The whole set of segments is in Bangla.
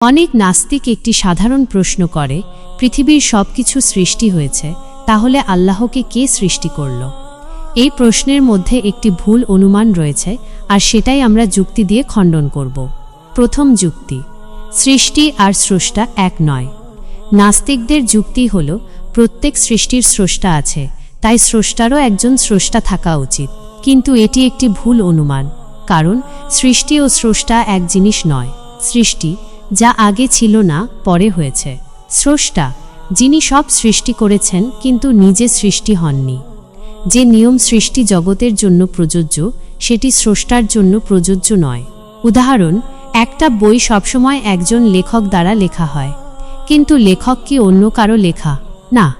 অনেক নাস্তিক একটি সাধারণ প্রশ্ন করে, পৃথিবীর সব কিছু সৃষ্টি হয়েছে, তাহলে আল্লাহকে কে সৃষ্টি করল? এই প্রশ্নের মধ্যে একটি ভুল অনুমান রয়েছে, আর সেটাই আমরা যুক্তি দিয়ে খণ্ডন করব। প্রথম যুক্তি, সৃষ্টি আর স্রষ্টা এক নয়। নাস্তিকদের যুক্তি হল, প্রত্যেক সৃষ্টির স্রষ্টা আছে, তাই স্রষ্টারও একজন স্রষ্টা থাকা উচিত। কিন্তু এটি একটি ভুল অনুমান, কারণ সৃষ্টি ও স্রষ্টা এক জিনিস নয়, সৃষ্টি যা আগে ছিল না, পরে হয়েছে। স্রষ্টা, যিনি সব সৃষ্টি করেছেন, কিন্তু নিজে সৃষ্টি হননি। যে নিয়ম সৃষ্টি জগতের জন্য প্রযোজ্য, সেটি স্রষ্টার জন্য প্রযোজ্য নয়। উদাহরণ, একটা বই সবসময় একজন লেখক দ্বারা লেখা হয়। কিন্তু লেখক কি অন্য কারও লেখা? না।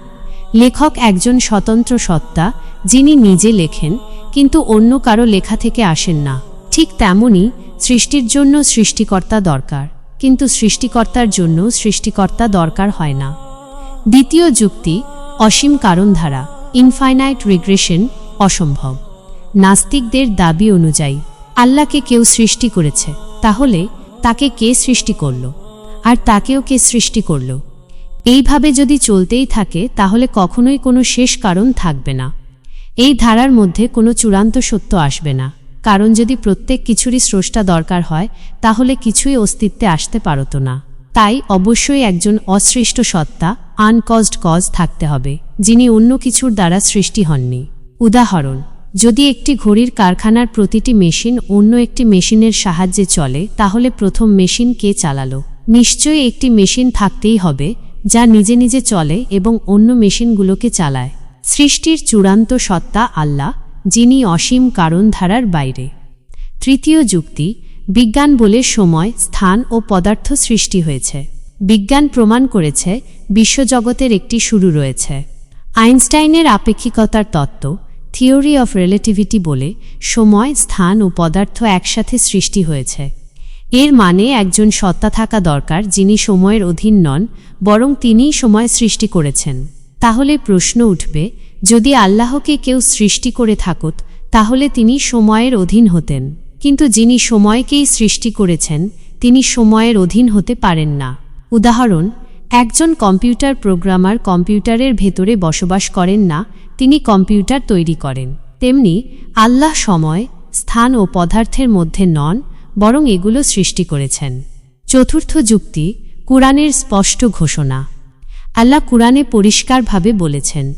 লেখক একজন স্বতন্ত্র সত্তা, যিনি নিজে লেখেন, কিন্তু অন্য কারও লেখা থেকে আসেন না। ঠিক তেমনই সৃষ্টির জন্য সৃষ্টিকর্তা দরকার। কিন্তু সৃষ্টিকর্তার জন্য সৃষ্টিকর্তা দরকার হয় না। দ্বিতীয় যুক্তি, অসীম কারণ ধারা ইনফাইনাইট রিগ্রেশন অসম্ভব। নাস্তিকদের দাবি অনুযায়ী, আল্লাহকে কেউ সৃষ্টি করেছে, তাহলে তাকে কে সৃষ্টি করল? আর তাকেও কে সৃষ্টি করল? এইভাবে যদি চলতেই থাকে, তাহলে কখনোই কোনো শেষ কারণ থাকবে না। এই ধারার মধ্যে কোনো চূড়ান্ত সত্য আসবে না। কারণ যদি প্রত্যেক কিছুরই স্রষ্টা দরকার হয়, তাহলে কিছুই অস্তিত্বে আসতে পারত না। তাই অবশ্যই একজন অসৃষ্ট সত্তা, আনকজড কজ থাকতে হবে, যিনি অন্য কিছুর দ্বারা সৃষ্টি হননি। উদাহরণ, যদি একটি ঘড়ির কারখানার প্রতিটি মেশিন অন্য একটি মেশিনের সাহায্যে চলে, তাহলে প্রথম মেশিন কে চালালো? নিশ্চয়ই একটি মেশিন থাকতেই হবে, যা নিজে নিজে চলে এবং অন্য মেশিনগুলোকে চালায়। সৃষ্টির চূড়ান্ত সত্তা আল্লাহ যিনি অসীম কারণ ধারার বাইরে। তৃতীয় যুক্তি, বিজ্ঞান বলে সময়, স্থান ও পদার্থ সৃষ্টি হয়েছে। বিজ্ঞান প্রমাণ করেছে, বিশ্বজগতের একটি শুরু রয়েছে। আইনস্টাইনের আপেক্ষিকতার তত্ত্ব, থিওরি অফ রিলেটিভিটি বলে সময়, স্থান ও পদার্থ একসাথে সৃষ্টি হয়েছে। এর মানে একজন সত্তা থাকা দরকার যিনি সময়ের অধীন নন, বরং তিনিই সময় সৃষ্টি করেছেন। তাহলে প্রশ্ন উঠবে যদি আল্লাহকে কেউ সৃষ্টি করে থাকত, তাহলে তিনি সময়ের অধীন হতেন। কিন্তু যিনি সময়কেই সৃষ্টি করেছেন, তিনি সময়ের অধীন হতে পারেন না। উদাহরণ, একজন কম্পিউটার প্রোগ্রামার কম্পিউটারের ভেতরে বসবাস করেন না, তিনি কম্পিউটার তৈরি করেন। তেমনি, আল্লাহ সময়, স্থান ও পদার্থের মধ্যে নন, বরং এগুলো সৃষ্টি করেছেন। চতুর্থ যুক্তি, কুরআনের স্পষ্ট ঘোষণা। আল্লাহ কুরআনে পরিষ্কারভাবে বলেছেন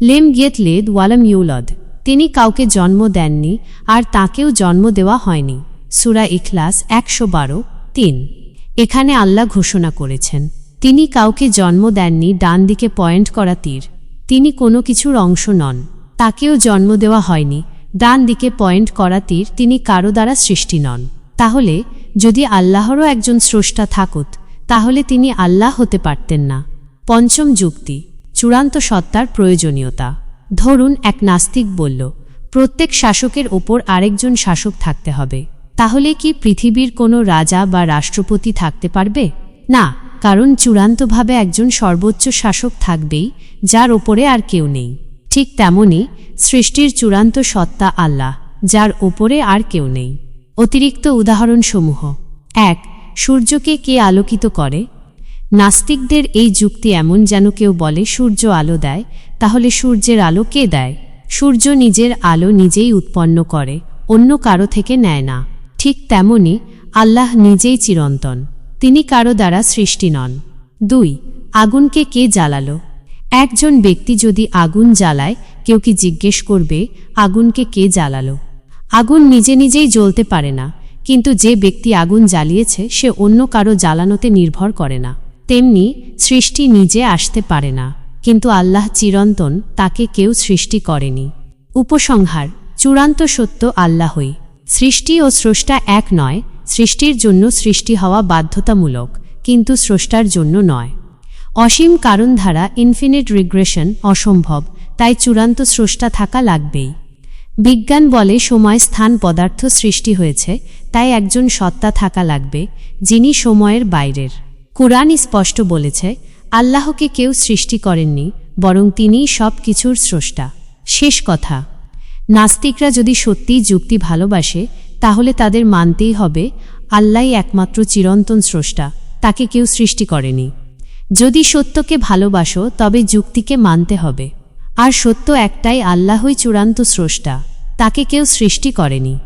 লেম গিয়েত লেদ ওয়ালাম ইউলদ। তিনি কাউকে জন্ম দেননি, আর তাকেও জন্ম দেওয়া হয়নি। সুরা ইখলাস একশো বারো, তিন। এখানে আল্লাহ ঘোষণা করেছেন, তিনি কাউকে জন্ম দেননি ডান দিকে পয়েন্ট করা তীর। তিনি কোনো কিছুর অংশ নন, তাকেও জন্ম দেওয়া হয়নি ডান দিকে পয়েন্ট করা তীর তিনি কারও দ্বারা সৃষ্টি নন। তাহলে, যদি আল্লাহরও একজন স্রষ্টা থাকত, তাহলে তিনি আল্লাহ হতে পারতেন না। পঞ্চম যুক্তি চূড়ান্ত সত্তার প্রয়োজনীয়তা। ধরুন, এক নাস্তিক বলল, প্রত্যেক শাসকের ওপর আরেকজন শাসক থাকতে হবে। তাহলে কি পৃথিবীর কোনো রাজা বা রাষ্ট্রপতি থাকতে পারবে? না, কারণ চূড়ান্তভাবে একজন সর্বোচ্চ শাসক থাকবেই, যার ওপরে আর কেউ নেই। ঠিক তেমনি, সৃষ্টির চূড়ান্ত সত্তা আল্লাহ, যার ওপরে আর কেউ নেই। অতিরিক্ত উদাহরণসমূহ। এক, সূর্যকে কে আলোকিত করে? নাস্তিকদের এই যুক্তি এমন যেন কেউ বলে, সূর্য আলো দেয়। তাহলে সূর্যের আলো কে দেয়? সূর্য নিজের আলো নিজেই উৎপন্ন করে, অন্য কারও থেকে নেয় না। ঠিক তেমনি আল্লাহ নিজেই চিরন্তন, তিনি কারও দ্বারা সৃষ্টি নন। দুই, আগুনকে কে জ্বালালো? একজন ব্যক্তি যদি আগুন জ্বালায়, কেউ কি জিজ্ঞেস করবে, আগুনকে কে জ্বালালো? আগুন নিজে নিজেই জ্বলতে পারে না, কিন্তু যে ব্যক্তি আগুন জ্বালিয়েছে, সে অন্য কারও জ্বালানোতে নির্ভর করে না। তেমনি সৃষ্টি নিজে আসতে পারে না, কিন্তু আল্লাহ চিরন্তন তাকে কেউ সৃষ্টি করেনি। উপসংহার, চূড়ান্ত সত্য আল্লাহই। সৃষ্টি ও স্রষ্টা এক নয়, সৃষ্টির জন্য সৃষ্টি হওয়া বাধ্যতামূলক, কিন্তু স্রষ্টার জন্য নয়। অসীম কারণ ধারা ইনফিনিট রিগ্রেশন অসম্ভব, তাই চূড়ান্ত স্রষ্টা থাকা লাগবেই। বিজ্ঞান বলে সময় স্থান পদার্থ সৃষ্টি হয়েছে, তাই একজন সত্তা থাকা লাগবে, যিনি সময়ের বাইরের। কোরআন স্পষ্ট বলেছে, আল্লাহকে কেউ সৃষ্টি করেননি, বরং তিনিই সব কিছুর স্রষ্টা। শেষ কথা। নাস্তিকরা যদি সত্যিই যুক্তি ভালোবাসে, তাহলে তাদের মানতেই হবে, আল্লাহই একমাত্র চিরন্তন স্রষ্টা, তাকে কেউ সৃষ্টি করেনি। যদি সত্যকে ভালোবাসো, তবে যুক্তিকে মানতে হবে। আর সত্য একটাই আল্লাহই চূড়ান্ত স্রষ্টা, তাকে কেউ সৃষ্টি করেনি।